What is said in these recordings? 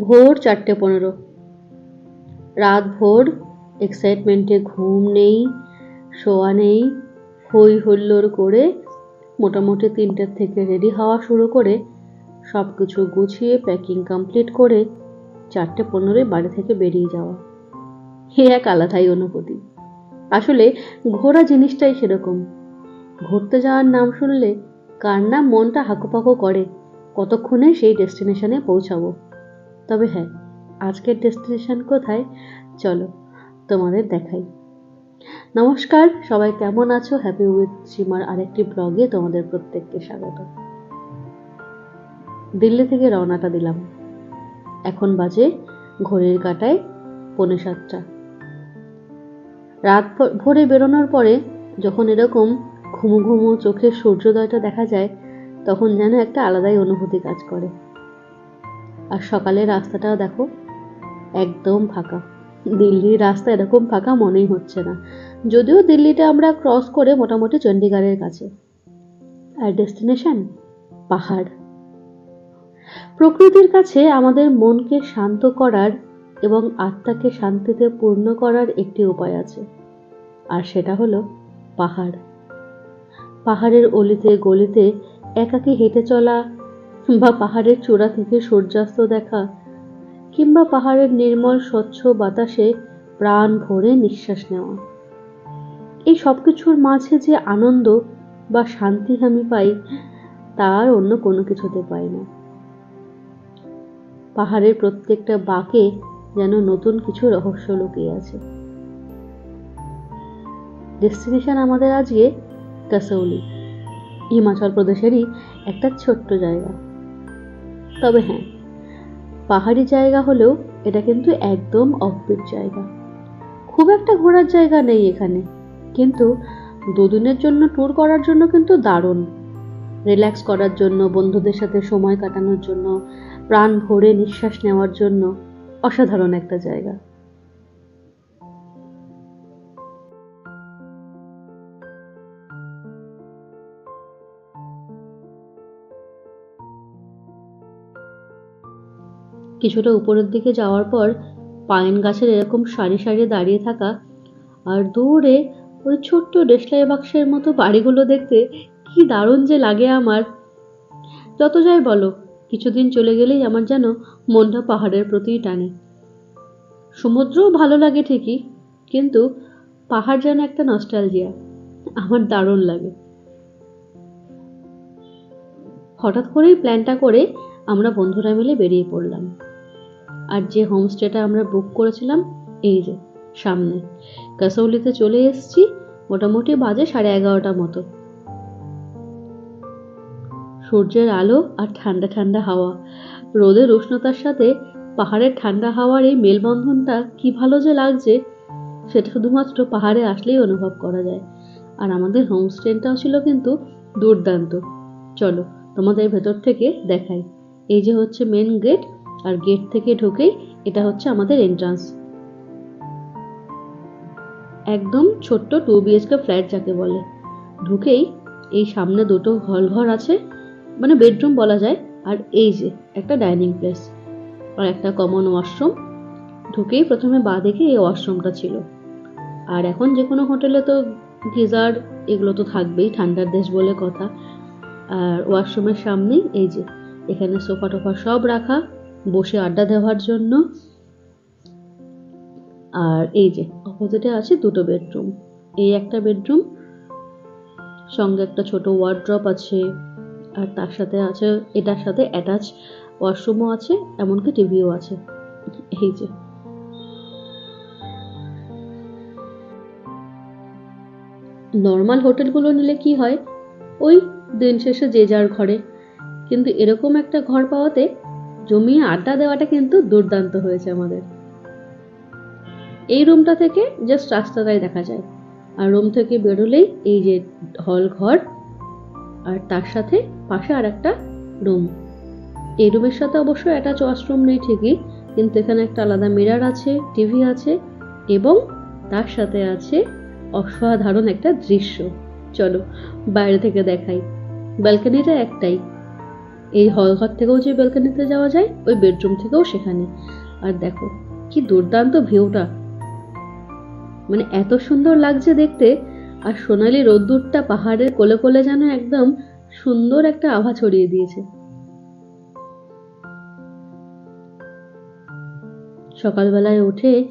ভোর চারটে পনেরো। রাত ভোর এক্সাইটমেন্টে ঘুম নেই, শোয়া নেই হই হুল্লোড় করে মোটামুটি তিনটের থেকে রেডি হওয়া শুরু করে সব কিছু গুছিয়ে প্যাকিং কমপ্লিট করে চারটে পনেরোই বাড়ি থেকে বেরিয়ে যাওয়া। হে এক আলাদাই অনুভূতি। আসলে ঘোরা জিনিসটাই সেরকম। ঘুরতে যাওয়ার নাম শুনলে কার না মনটা হাঁকুপাকু করে, কতক্ষণে সেই ডেস্টিনেশনে পৌঁছাবো। তবে হ্যাঁ আজকের ডেস্টিনেশন কোথায়? চলো তোমাদের দেখাই। নমস্কার, সবাই কেমন আছো? হ্যাপি উইথ সীমার আরেকটি ব্লগে তোমাদের প্রত্যেককে স্বাগত। দিল্লি থেকে রওনাটা দিলাম। এখন বাজে ঘড়ির কাটায় পৌনে সাতটা। রাত ভোরে বেরোনোর পরে যখন এরকম ঘুমু ঘুমু চোখের সূর্যোদয়টা দেখা যায়, তখন যেন একটা আলাদাই অনুভূতি কাজ করে। আর সকালের রাস্তাটাও দেখো একদম ফাঁকা। দিল্লির রাস্তা এরকম ফাঁকা মনেই হচ্ছে না। যদিও দিল্লিটা আমরা ক্রস করে মোটামুটি চণ্ডীগড়ের কাছে। আর ডেস্টিনেশন পাহাড়। প্রকৃতির কাছে আমাদের মনকে শান্ত করার এবং আত্মাকে শান্তিতে পূর্ণ করার একটি উপায় আছে। আর সেটা হলো পাহাড়। পাহাড়ের অলিতে গলিতে একাকী হেঁটে চলা বা পাহাড়ের চূড়া থেকে সূর্যাস্ত দেখা, কিংবা পাহাড়ের নির্মল স্বচ্ছ বাতাসে প্রাণ ভরে নিঃশ্বাস নেওয়া। এই সব কিছুর মাঝে যে আনন্দ বা শান্তি আমি পাই, তার অন্য কোনো কিছুতে পাই না। পাহাড়ের প্রত্যেকটা বাঁকে যেন নতুন কিছু রহস্য লুকিয়ে আছে। ডেস্টিনেশন আমাদের আজকে কাসৌলি, হিমাচল প্রদেশেরই একটা ছোট্ট জায়গা। তবে হ্যাঁ পাহাড়ি জায়গা হলেও এটা কিন্তু একদম অফবিট জায়গা। খুব একটা ঘোরার জায়গা নেই এখানে, কিন্তু দুদিনের জন্য ট্যুর করার জন্য কিন্তু দারুণ। রিল্যাক্স করার জন্য, বন্ধুদের সাথে সময় কাটানোর জন্য, প্রাণ ভরে নিঃশ্বাস নেওয়ার জন্য অসাধারণ একটা জায়গা। কিছুটা উপরের দিকে যাওয়ার পর পাইন গাছের এরকম সারি সারি দাঁড়িয়ে থাকা আর দূরে ওই ছোট্ট দেশলাই বাক্সের মতো বাড়িগুলো দেখতে কি দারুণ যে লাগে আমার। যত যাই বলো, কিছুদিন চলে গেলেই আমার যেন মনটা পাহাড়ের প্রতিই টানে। সমুদ্রও ভালো লাগে ঠিকই, কিন্তু পাহাড় যেন একটা নস্টালজিয়া আমার দারুণ লাগে। হঠাৎ করেই প্ল্যানটা করে আমরা বন্ধুরা মিলে বেরিয়ে পড়লাম। আর যে হোমস্টেটা আমরা বুক করেছিলাম, এই যে, সামনে। কাসৌলিতে চলে এসেছি, মোটামুটি বাজে সাড়ে এগারোটা মতো। সূর্যের আলো আর ঠান্ডা ঠান্ডা হাওয়া। রোদের উষ্ণতার সাথে পাহাড়ের ঠান্ডা হাওয়ার এই মেলবন্ধনটা কি ভালো যে লাগছে, সেটা শুধুমাত্র পাহাড়ে আসলেই অনুভব করা যায়। আর আমাদের হোমস্টেটাও ছিল কিন্তু দুর্দান্ত। চলো, তোমাদের ভেতর থেকে দেখাই। এই যে হচ্ছে মেন গেট আর গেট থেকে ঢুকেই এটা হচ্ছে আমাদের এন্ট্রান্স একদম ছোট্ট টু বিএচকে ফ্ল্যাট যাকে বলে। ঢুকেই এই সামনে দুটো হল ঘর আছে মানে বেডরুম বলা যায়, আর এই যে একটা ডাইনিং প্লেস আর একটা কমন ওয়াশরুম ঢুকেই প্রথমে বাঁ দিকে এই ওয়াশরুমটা ছিল। আর এখন যে কোনো হোটেলে তো গিজার, এগুলো তো থাকবেই, ঠান্ডার দেশ বলে কথা। আর ওয়াশরুমের সামনেই এই যে, এখানে সোফা টোফা সব রাখা। বসে আড্ডা দেওয়ার জন্য। আর এই যে অপোজিটে আছে দুটো বেডরুম এই একটা বেডরুম সঙ্গে একটা ছোট ওয়ার্ড্রপ আছে, আর তার সাথে আছে, এটার সাথে অ্যাটাচ ওয়াশরুমও আছে, এমনকি টিভিও আছে। এই যে। নর্মাল হোটেলগুলো নিলে কি হয়? ওই দিন শেষে যে যার ঘরে। কিন্তু এরকম একটা ঘর পাওয়াতে জমিয়ে আড্ডা দেওয়াটা কিন্তু দুর্দান্ত হয়েছে আমাদের। এই রুমটা থেকে জাস্ট রাস্তাটাই দেখা যায়। আর রুম থেকে বেরোলেই এই যে হল ঘর, আর তার সাথে পাশে আর একটা রুম এই রুমের সাথে অবশ্য অ্যাটাচ ওয়াশরুম নেই ঠিকই, কিন্তু এখানে একটা আলাদা মিরার আছে টিভি আছে, এবং তার সাথে আছে অসাধারণ একটা দৃশ্য। চলো, বাইরে থেকে দেখাই। ব্যালকনিটা একটাই। এই হল ঘর থেকেও যে ব্যালকানিতে যাওয়া যায়, ওই বেডরুম থেকেও সেখানে। আর দেখো, কি দুর্দান্ত ভিউটা। মানে এত সুন্দর লাগছে দেখতে, আর সোনালি রোদ্দুরটা পাহাড়ের কোলে কোলে যেন একদম সুন্দর একটা আভা ছড়িয়ে দিয়েছে। সকালবেলায় উঠে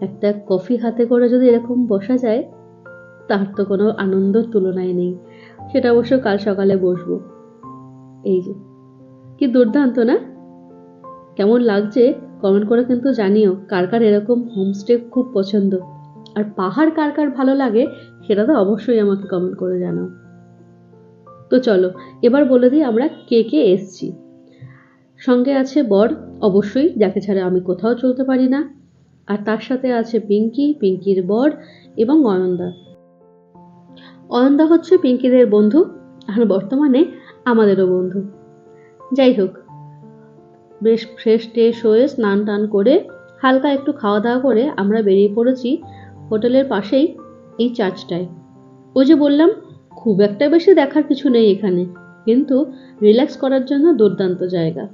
একটা কফি হাতে করে যদি এরকম বসা যায়, তার তো কোনো আনন্দর তুলনায় নেই। সেটা অবশ্য কাল সকালে বসবো। এই যে। কি দুর্দান্ত, না? কেমন লাগছে? কমেন্ট করে কিন্তু জানিও, কার কার এরকম হোমস্টে খুব পছন্দ। আর পাহাড় কার কার ভালো লাগে, সেটা তো অবশ্যই আমাকে কমেন্ট করে জানাও। তো চলো, এবার বলে দিই আমরা কে কে এসছি। সঙ্গে আছে বর, অবশ্যই, যাকে ছাড়া আমি কোথাও চলতে পারি না। আর তার সাথে আছে পিঙ্কি, পিঙ্কির বর এবং অয়নদা অয়নদা হচ্ছে পিঙ্কিদের বন্ধু, আর বর্তমানে আমাদেরও বন্ধু। যাই হোক, বেশ ফ্রেশ ট্রেশ হয়ে স্নান টান করে হালকা একটু খাওয়া দাওয়া করে আমরা বেরিয়ে পড়েছি হোটেলের পাশেই এই চার্চটায় ওই যে বললাম, খুব একটা বেশি দেখার কিছু নেই এখানে, কিন্তু রিল্যাক্স করার জন্য দুর্দান্ত জায়গা।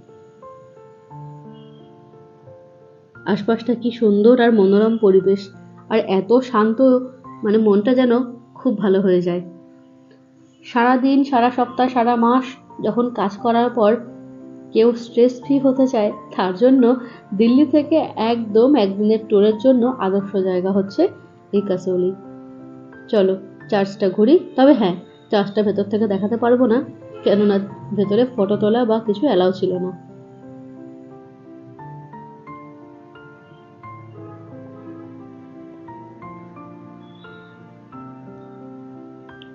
আশপাশটা কি সুন্দর আর মনোরম পরিবেশ, আর এত শান্ত মানে মনটা যেন খুব ভালো হয়ে যায়। সারা দিন সারা সপ্তাহ, সারা মাস যখন কাজ করার পর কেউ স্ট্রেস ফ্রি হতে চায়, তার জন্য দিল্লি থেকে একদম একদিনের ট্যুরের জন্য আদর্শ জায়গা হচ্ছে এই কাসৌলি চলো চার্চটা ঘুরি। তবে হ্যাঁ চার্চটা ভেতর থেকে দেখাতে পারব না, কেননা ভেতরে ফটো তোলা বা কিছু অ্যালাউ ছিল না।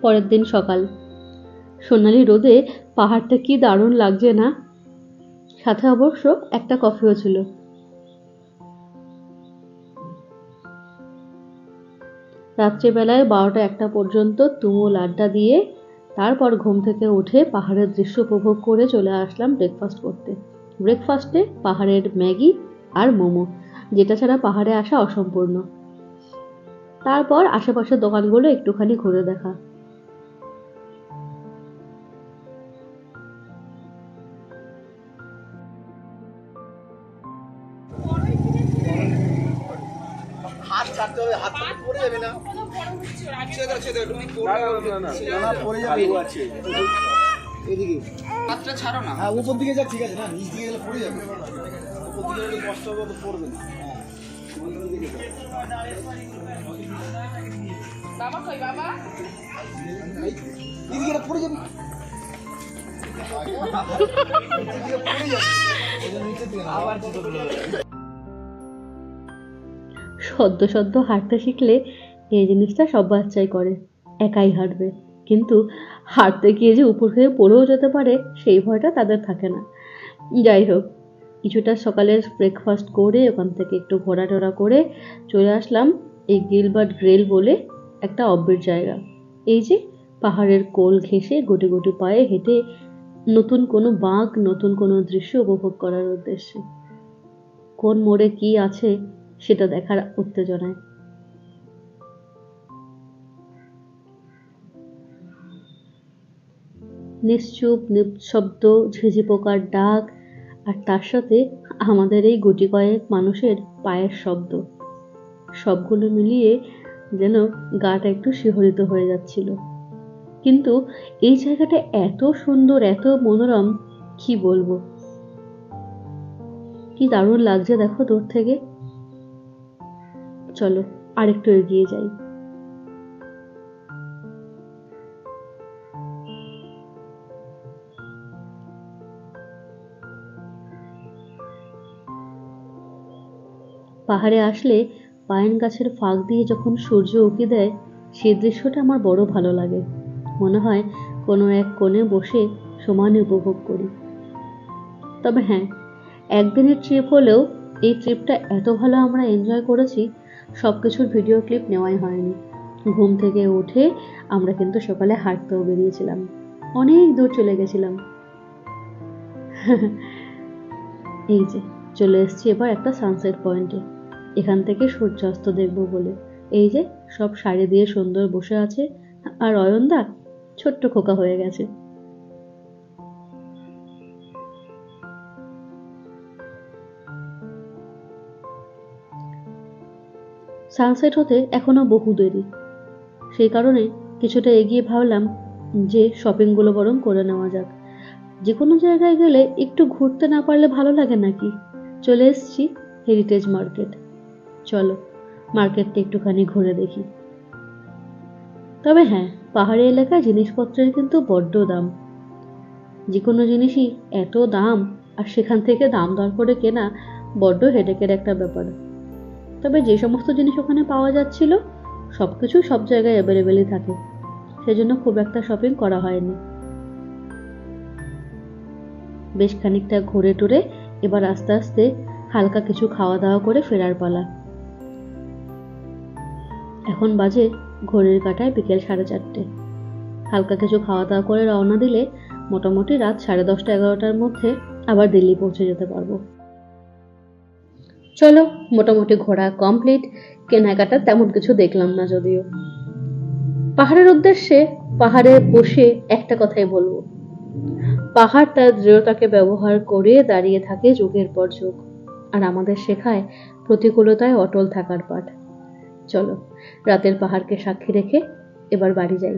পরের দিন সকাল। সোনালি রোদে পাহাড়টা কি দারুণ লাগছে না? সাথে অবশ্য একটা কফিও ছিল। রাত্রিবেলায় বারোটা একটা পর্যন্ত তুমুল আড্ডা দিয়ে তারপর ঘুম থেকে উঠে পাহাড়ের দৃশ্য উপভোগ করে চলে আসলাম ব্রেকফাস্ট করতে। ব্রেকফাস্টে পাহাড়ের ম্যাগি আর মোমো, যেটা ছাড়া পাহাড়ে আসা অসম্পূর্ণ। তারপর আশেপাশের দোকানগুলো একটুখানি ঘুরে দেখা। হাত ছাড়তে হবে হাত ছাড়তে পড়ে যাবে না। ছেড়ে দাও, ছেড়ে দাও, তুমি পড়ে যাবে। না, পড়ে যাবে আছে। এদিকে। হাতটা ছাড়ো না। হ্যাঁ উপর দিকে যাক ঠিক আছে। না নিচ দিকে গেলে পড়ে যাবে। উপর দিকে গেলে কষ্ট হবে তো পড়বে না। গেলে পড়ে যাবে। আবার। সদ্য সদ্য হাঁটতে শিখলে এই জিনিসটা সব বাচ্চাই করে, একাই হাঁটবে। কিন্তু হাঁটতে গিয়ে যে উপর হয়ে পড়েও যেতে পারে, সেই ভয়টা তাদের থাকে না। যাই হোক, কিছুটা সকালের ব্রেকফাস্ট করে ওখান থেকে একটু ঘোরা টোরা করে চলে আসলাম এই গিলবার্ট গ্রেল বলে একটা অব্যের জায়গা। এই যে পাহাড়ের কোল ঘেঁষে গুটি গুটি পায়ে হেঁটে নতুন কোনো বাঁক, নতুন কোনো দৃশ্য উপভোগ করার উদ্দেশ্যে। কোন মোড়ে কি আছে সেটা দেখার উত্তেজনায়। নিশ্চুপ, নিঃশব্দ ঝিঝি পোকার ডাক আর তার সাথে আমাদের এই গুটি কয়েক মানুষের পায়ের শব্দ। সবগুলো মিলিয়ে যেন গাটা একটু শিহরিত হয়ে যাচ্ছিল। কিন্তু এই জায়গাটা এত সুন্দর, এত মনোরম, কি বলব? কি দারুণ লাগছে দেখো দূর থেকে। চলো, আরেকটু এগিয়ে যাই। পাহাড়ে আসলে পাইন গাছের ফাঁক দিয়ে যখন সূর্য উঁকি দেয় সেই দৃশ্যটা আমার বড় ভালো লাগে। মনে হয় কোনো এক কোণে বসে সমানে উপভোগ করি। তবে হ্যাঁ একদিনের ট্রিপ হলেও এই ট্রিপটা এত ভালো আমরা এনজয় করেছি সব কিছুর ভিডিও ক্লিপ নেওয়াই হয়নি। ঘুম থেকে উঠে আমরা কিন্তু সকালে হাঁটতেও বেরিয়েছিলাম। অনেক দূর চলে গেছিলাম। এই যে, চলে এসেছি এবার একটা সানসেট পয়েন্টে এখান থেকে সূর্যাস্ত দেখব বলে। এই যে, সব শাড়ি দিয়ে সুন্দর বসে আছে। আর অয়নদা ছোট্ট খোকা হয়ে গেছে। সানসেট হতে এখনও বহু দেরি। সেই কারণে কিছুটা এগিয়ে ভাবলাম যে শপিংগুলো বরং করে নেওয়া যাক। যে কোনো জায়গায় গেলে একটু ঘুরতে না পারলে ভালো লাগে নাকি? চলে এসছি হেরিটেজ মার্কেট চলো, মার্কেটটা একটুখানি ঘুরে দেখি। তবে হ্যাঁ পাহাড়ি এলাকায় জিনিসপত্রের কিন্তু বড্ড দাম। যে কোনো জিনিসই এত দাম, আর সেখান থেকে দাম দর করে কেনা বড্ড হেডেকের একটা ব্যাপার। তবে যে সমস্ত জিনিস ওখানে পাওয়া যাচ্ছিল সব কিছু সব জায়গায় অ্যাভেলেবেলই থাকে। সেজন্য খুব একটা শপিং করা হয়নি। বেশ খানিকটা ঘুরে টুরে এবার আস্তে আস্তে হালকা কিছু খাওয়া দাওয়া করে ফেরার পালা। এখন বাজে ঘড়ির কাটায় বিকেল সাড়ে চারটে। হালকা কিছু খাওয়া দাওয়া করে রওনা দিলে মোটামুটি রাত সাড়ে দশটা এগারোটার মধ্যে আবার দিল্লি পৌঁছে যেতে পারব। চলো, মোটামুটি ঘোরা কমপ্লিট কেনাকাটা তেমন কিছু দেখলাম না যদিও। পাহাড়ের উদ্দেশ্যে পাহাড়ে বসে একটা কথাই বলব। পাহাড় তার দৃঢ়তাকে ব্যবহার করে দাঁড়িয়ে থাকে যুগের পর যুগ, আর আমাদের শেখায় প্রতিকূলতায় অটল থাকার পাঠ। চলো, রাতের পাহাড়কে সাক্ষী রেখে এবার বাড়ি যাই।